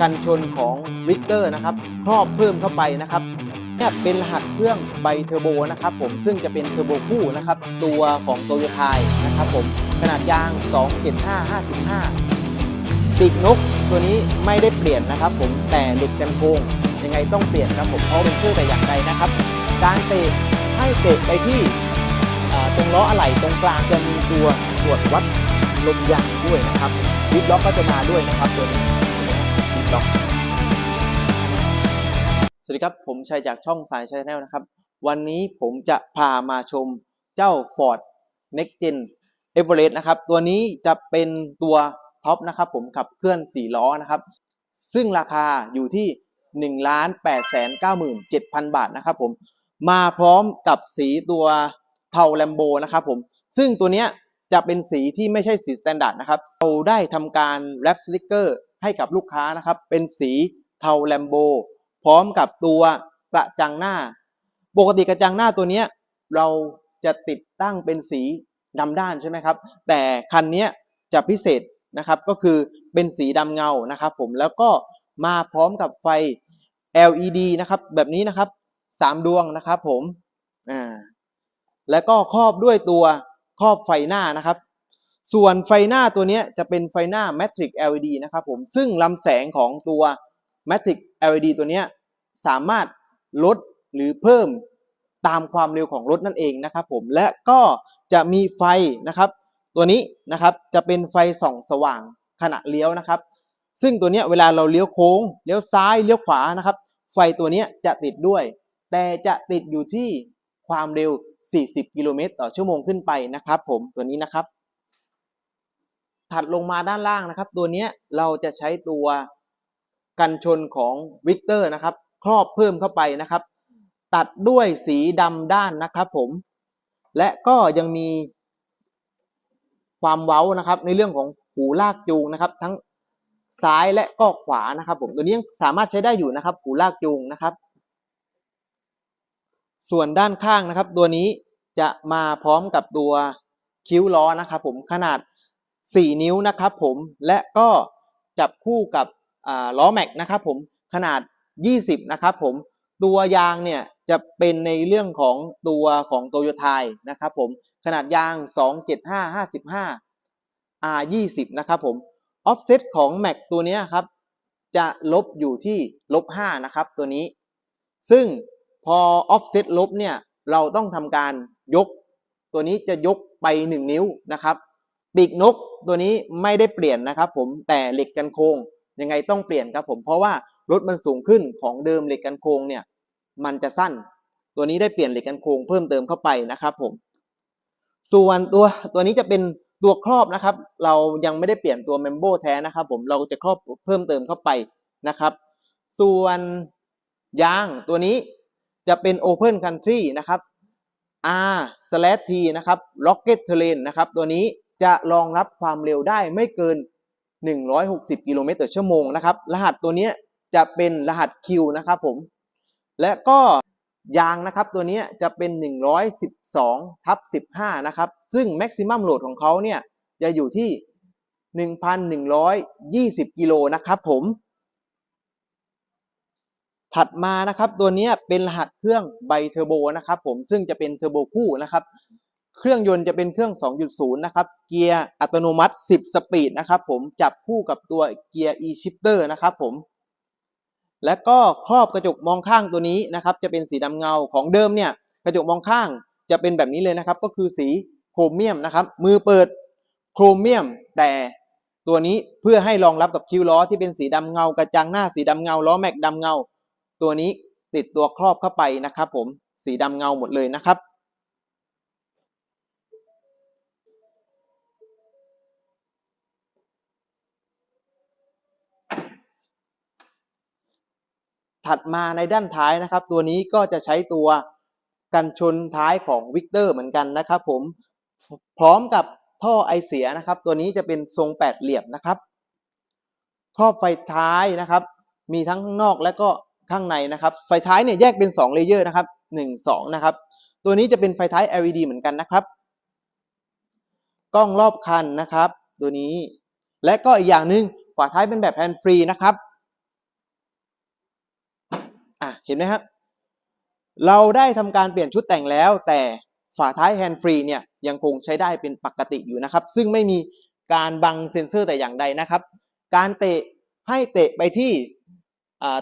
กันชนของวิกเตอร์นะครับครอบเพิ่มเข้าไปนะครับเนี่ยเป็นรหัสเครื่องไบเทอร์โบนะครับผมซึ่งจะเป็นเทอร์โบคู่นะครับตัวของโตโยไทยนะครับผมขนาดยาง 275 55 ปีกนกตัวนี้ไม่ได้เปลี่ยนนะครับผมแต่เหล็กกันโคงยังไงต้องเปลี่ยนครับผมเพราะเป็นเครื่อแต่อย่างใดนะครับ การเตะให้เตะไปที่ตรงล้ออะไหล่ตรงกลางจะมีตัวตรวจวัดลมยางด้วยนะครับดิฟล็อกก็จะมาด้วยนะครับตัวนี้ ด็อกสวัสดีครับ ผมชัยจากช่องสายชาแนลนะครับ วันนี้ผมจะพามาชมเจ้า Ford Next Gen Everest นะครับ ตัวนี้จะเป็นตัวท็อปนะครับ ผมขับเคลื่อน 4 ล้อนะครับ ซึ่งราคาอยู่ที่ 1 8 9 7 0 0 0 บาทนะครับผม มาพร้อมกับสีตัวเทาแลมโบนะครับผม ซึ่งตัวเนี้ยจะเป็นสีที่ไม่ใช่สีสแตนดาร์ดนะครับ เราได้ทำการแรปสติกเกอร์ ให้กับลูกค้านะครับ เป็นสีเทาแลมโบ พร้อมกับตัวกระจังหน้า ปกติกระจังหน้าตัวนี้เราจะติดตั้งเป็นสีดำด้านใช่ไหมครับ แต่คันนี้จะพิเศษนะครับก็คือเป็นสีดำเงานะครับ ผมแล้วก็มาพร้อมกับไฟ LED นะครับแบบนี้นะครับสามดวงนะครับผมอ่าแล้วก็ครอบด้วยตัวครอบไฟหน้านะครับ ส่วนไฟหน้าตัวนี้จะเป็นไฟหน้า Matrix LED นะครับผม ซึ่งลำแสงของตัว Matrix LED ตัวนี้สามารถลดหรือเพิ่มตามความเร็วของรถนั่นเองนะครับผม และก็จะมีไฟนะครับ ตัวนี้นะครับจะเป็นไฟส่องสว่างขณะเลี้ยวนะครับ ซึ่งตัวนี้เวลาเราเลี้ยวโค้ง เลี้ยวซ้าย เลี้ยวขวานะครับ ไฟตัวนี้จะติดด้วย แต่จะติดอยู่ที่ความเร็ว 40 กิโลเมตรต่อชั่วโมงขึ้นไปนะครับผม ตัวนี้นะครับ ถัดลงมาด้านล่างนะครับ ตัวนี้เราจะใช้ตัวกันชนของวิกเตอร์นะครับ ครอบเพิ่มเข้าไปนะครับ ตัดด้วยสีดำด้านนะครับผม และก็ยังมีความเว้านะครับ ในเรื่องของหูลากจูงนะครับ ทั้งซ้ายและก็ขวานะครับ ผมตัวนี้ยังสามารถใช้ได้อยู่นะครับ หูลากจูงนะครับ ส่วนด้านข้างนะครับ ตัวนี้จะมาพร้อมกับตัวคิ้วล้อนะครับ ผมขนาด 4 นิ้วนะครับผมและก็จับคู่กับล้อแม็กนะครับผมขนาด 20 นะครับผมตัวยางเนี่ยจะเป็นในเรื่องของตัวของโตโยต้นะครับผมขนาดยาง 275 55 R20 นะครับผม offset ของ Mac ตัวนี้ครับจะลบอยู่ที่ลบ5นะครับตัวนี้ ซึ่งพอ offset ลบเนี่ยเราต้องทำการยก ตัวนี้จะยกไป 1 นิ้วนะครับ ปีกนก ตัวนี้ไม่ได้เปลี่ยนนะครับผมแต่เหล็กกันโครงยังไงต้องเปลี่ยนครับผมเพราะว่ารถมันสูงขึ้นของเดิมเหล็กกันโครงเนี่ยมันจะสั้น ตัวนี้ได้เปลี่ยนเหล็กกันโครงเพิ่มเติมเข้าไปนะครับผมส่วนตัวตัวนี้จะเป็นตัวครอบนะครับ เรายังไม่ได้เปลี่ยนตัวเมมโบแท้นะครับผมเราจะครอบเพิ่มเติมเข้าไปนะครับ ส่วนยางตัวนี้จะเป็น Open Country นะครับ R slash T นะครับ Rocket Terrain นะครับ ตัวนี้ จะรองรับความเร็วได้ไม่เกิน 160 กิโลเมตรต่อชั่วโมงนะครับ รหัสตัวนี้จะเป็นรหัส Q นะครับผม และก็ยางนะครับตัวนี้จะเป็น 112ทับ15 นะครับ ซึ่ง maximum load ของเขาเนี่ยจะอยู่ที่ 1,120 กิโลนะครับผม ถัดมานะครับตัวนี้เป็นรหัสเครื่องไบเทอร์โบนะครับผมซึ่งจะเป็นเทอร์โบคู่นะครับ เครื่องยนต์จะเป็นเครื่อง 2.0 นะครับ เกียร์อัตโนมัติ 10 สปีดนะครับผม จับคู่กับตัวเกียร์ e-shifter นะครับผม และก็ครอบกระจกมองข้างตัวนี้นะครับ จะเป็นสีดำเงาของเดิมเนี่ย กระจกมองข้างจะเป็นแบบนี้เลยนะครับ ก็คือสีโครเมียมนะครับ มือเปิดโครเมียม แต่ตัวนี้เพื่อให้รองรับกับคิ้วล้อที่เป็นสีดำเงา กระจังหน้าสีดำเงา ล้อแม็กดำเงา ตัวนี้ติดตัวครอบเข้าไปนะครับ ผม สีดำเงาหมดเลยนะครับ ถัดมาในด้านท้ายนะครับ ตัวนี้ก็จะใช้ตัวกันชนท้ายของวิกเตอร์เหมือนกันนะครับ ผมพร้อมกับท่อไอเสียนะครับ ตัวนี้จะเป็นทรงแปดเหลี่ยมนะครับครอบไฟท้ายนะครับ มีทั้งข้างนอกและก็ข้างในนะครับ ไฟท้ายเนี่ยแยกเป็น2เลเยอร์นะครับ1 2นะครับ ตัวนี้จะเป็นไฟท้าย LED เหมือนกันนะครับ กล้องรอบคันนะครับ ตัวนี้ และก็อีกอย่างหนึ่งฝาท้ายเป็นแบบแฮนด์ฟรีนะครับ เห็นไหมครับเราได้ทำการเปลี่ยนชุดแต่งแล้ว แต่ฝาท้ายแฮนด์ฟรีเนี่ยยังคงใช้ได้เป็นปกติอยู่นะครับ ซึ่งไม่มีการบังเซ็นเซอร์แต่อย่างใดนะครับ การเตะให้เตะไปที่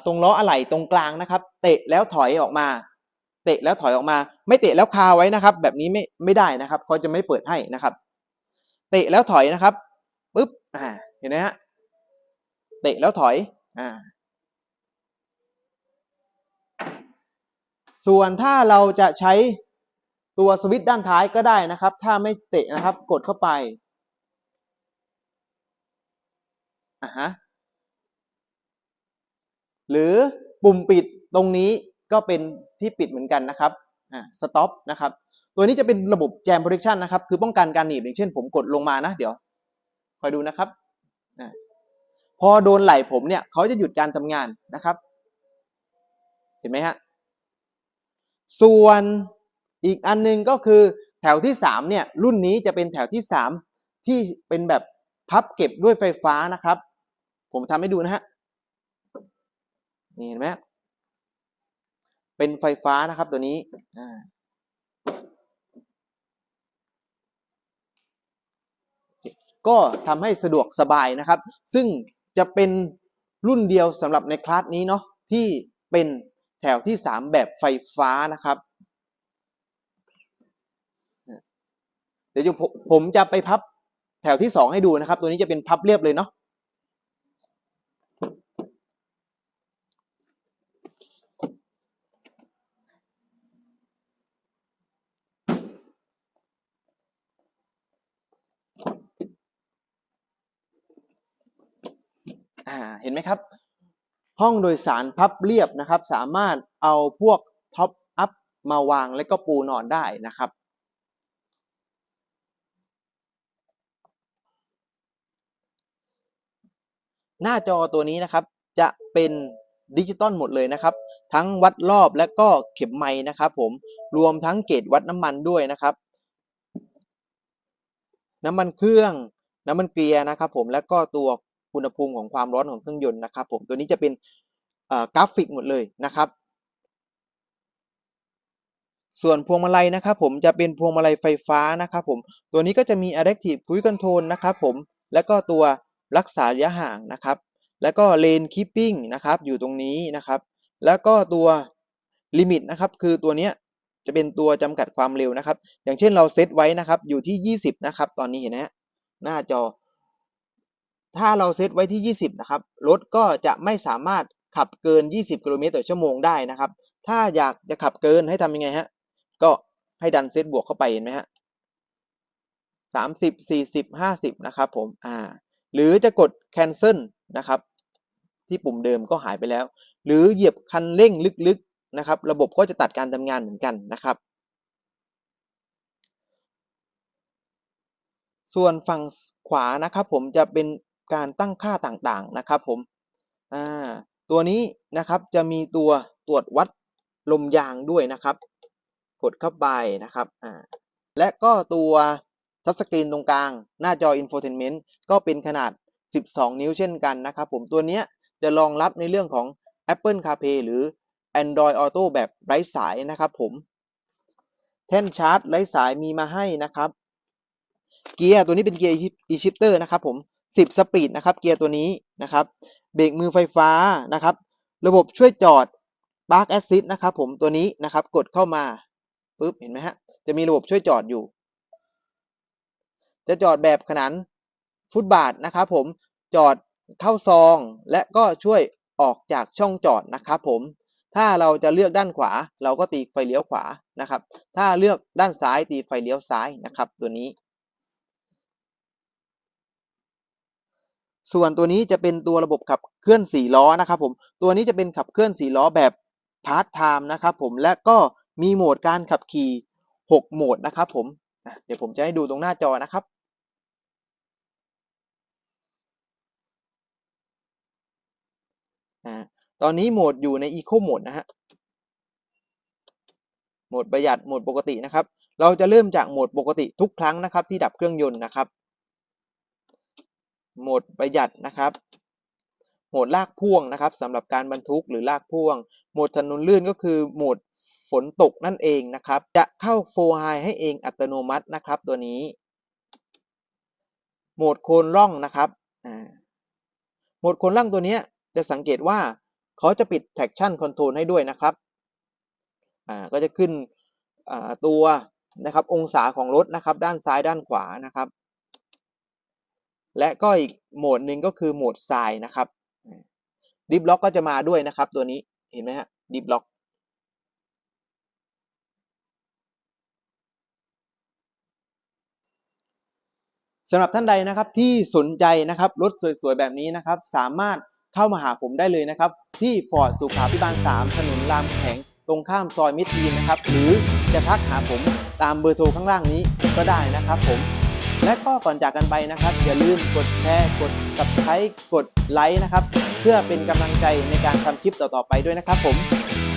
ตรงล้ออะไหล่ตรงกลางนะครับ เตะแล้วถอยออกมา เตะแล้วถอยออกมา ไม่เตะแล้วคาไว้นะครับ แบบนี้ไม่ไม่ได้นะครับเขาจะไม่เปิดให้นะครับ เตะแล้วถอยนะครับปุ๊บอ่าเห็นไหมฮะเตะแล้วถอยอ่า ส่วนถ้าเราจะใช้ตัวสวิตช์ด้านท้ายก็ได้นะครับ ถ้าไม่เตะนะครับกดเข้าไปอะฮะหรือปุ่มปิดตรงนี้ก็เป็นที่ปิดเหมือนกันนะครับอ่าสต็อปนะครับ ตัวนี้จะเป็นระบบ Jam Protection นะครับ คือป้องกันการหนีบอย่างเช่นผมกดลงมานะ เดี๋ยว คอยดูนะครับอ่าพอโดนไหล่ผมเนี่ย เขาจะหยุดการทำงานนะครับ เห็นไหมฮะ ส่วนอีกอันหนึงก็คือแถวที่สามเนี่ยรุ่นนี้จะเป็นแถวที่สามที่เป็นแบบพับเก็บด้วยไฟฟ้านะครับ ผมทำให้ดูนะฮะนี่เห็นไหมเป็นไฟฟ้านะครับตัวนี้ก็ทำให้สะดวกสบายนะครับ ซึ่งจะเป็นรุ่นเดียวสำหรับในคลาสนี้เนาะที่เป็น แถวที่สามแบบไฟฟ้านะครับเดี๋ยวผมจะไปพับแถวที่สองให้ดูนะครับ ตัวนี้จะเป็นพับเรียบเลยเนาะอ่าเห็นไหมครับ ห้องโดยสารพับเรียบนะครับ สามารถเอาพวกท็อปอัพมาวางและก็ปูนอนได้นะครับ หน้าจอตัวนี้นะครับจะเป็นดิจิตอลหมดเลยนะครับ ทั้งวัดรอบและก็เข็มไม้นะครับ ผมรวมทั้งเกจวัดน้ำมันด้วยนะครับ น้ำมันเครื่องน้ำมันเกลียร์นะครับ ผมแล้วก็ตัว อุณหภูมิของความร้อนของเครื่องยนต์นะครับผมตัวนี้จะเป็นกราฟิกหมดเลยนะครับ ส่วนพวงมาลัยนะครับผมจะเป็นพวงมาลัยไฟฟ้านะครับผมตัวนี้ก็จะมี Adaptive Cruise Control นะครับผมแล้วก็ตัวรักษาระยะห่างนะครับ แล้วก็ Lane Keeping นะครับอยู่ตรงนี้นะครับ แล้วก็ตัวลิมิตนะครับคือตัวเนี้ยจะเป็นตัวจำกัดความเร็วนะครับ อย่างเช่นเราเซตไว้นะครับอยู่ที่ 20 นะครับ ตอนนี้เห็นไหมฮะหน้าจอ ถ้าเราเซตไว้ที่ 20 นะครับ รถก็จะไม่สามารถขับเกิน 20กิโลเมตรต่อชั่วโมงได้นะครับ ถ้าอยากจะขับเกินให้ทำยังไงฮะ ก็ให้ดันเซตบวกเข้าไปเห็นไหมฮะสามสิบสี่สิบห้าสิบนะครับผม อ่า หรือจะกด cancel นะครับ ที่ปุ่มเดิมก็หายไปแล้ว หรือเหยียบคันเร่งลึกๆนะครับ ระบบก็จะตัดการทำงานเหมือนกันนะครับส่วนฝั่งขวานะครับผมจะเป็น การตั้งค่าต่างๆนะครับผมตัวนี้นะครับจะมีตัวตรวจวัดลมยางด้วยนะครับ กดเข้าไปนะครับและก็ตัวทัชสกรีนตรงกลาง หน้าจอ Infotainment ก็เป็นขนาด 12 นิ้วเช่นกันนะครับผมตัวนี้จะรองรับในเรื่องของ Apple CarPlay หรือ Android Auto แบบไร้สายนะครับผม แท่นชาร์จไร้สายมีมาให้นะครับ เกียร์ตัวนี้เป็นเกียร์ e-shifter นะครับผม 10 สปีดนะครับเกียร์ตัวนี้นะครับเบรกมือไฟฟ้านะครับ ระบบช่วยจอด Park Assist นะครับผมตัวนี้นะครับกดเข้ามาปุ๊บเห็นไหมฮะจะมีระบบช่วยจอดอยู่ จะจอดแบบขนานฟุตบาทนะครับผมจอดเข้าซอง และก็ช่วยออกจากช่องจอดนะครับผมถ้าเราจะเลือกด้านขวา เราก็ตีไฟเลี้ยวขวานะครับ ถ้าเลือกด้านซ้ายตีไฟเลี้ยวซ้ายนะครับ ตัวนี้ ส่วนตัวนี้จะเป็นตัวระบบขับเคลื่อน4ล้อนะครับผมตัวนี้จะเป็นขับเคลื่อน4ล้อแบบพาร์ทไทม์นะครับผมและก็มีโหมดการขับขี่ 6 โหมดนะครับผมเดี๋ยวผมจะให้ดูตรงหน้าจอนะครับตอนนี้โหมดอยู่ใน Eco Mode นะฮะโหมดประหยัดโหมดปกตินะครับ เราจะเริ่มจากโหมดปกติทุกครั้งนะครับที่ดับเครื่องยนต์นะครับ โหมดประหยัดนะครับ โหมดลากพ่วงนะครับสำหรับการบรรทุกหรือลากพ่วง โหมดถนนลื่นก็คือโหมดฝนตกนั่นเองนะครับ จะเข้าโฟไฮให้เองอัตโนมัตินะครับตัวนี้ โหมดโคนร่องนะครับโหมดโคนร่องตัวนี้จะสังเกตว่าเขาจะปิด traction control ให้ด้วยนะครับก็จะขึ้นตัวนะครับองศาของรถนะครับด้านซ้ายด้านขวานะครับ และก็อีกโหมดหนึ่งก็คือโหมดทรายนะครับดิฟล็อกก็จะมาด้วยนะครับตัวนี้เห็นไหมฮะดิฟล็อกสำหรับท่านใดนะครับที่สนใจนะครับรถสวยๆ แบบนี้นะครับ สามารถเข้ามาหาผมได้เลยนะครับ ที่ฟอร์ดสุขาพิบาล 3 ถนนรามคำแหงตรงข้ามซอยมิตรีนะครับ หรือจะทักหาผมตามเบอร์โทรข้างล่างนี้ก็ได้นะครับผม และก็ก่อนจากกันไปนะครับ อย่าลืมกดแชร์ กด subscribe กดไลค์นะครับ เพื่อเป็นกำลังใจในการทำคลิปต่อๆไปด้วยนะครับผม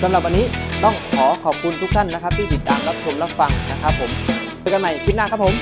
สำหรับวันนี้ต้องขอขอบคุณทุกท่านนะครับ ที่ติดตามรับชมรับฟังนะครับผมเจอกันใหม่คลิปหน้าครับผม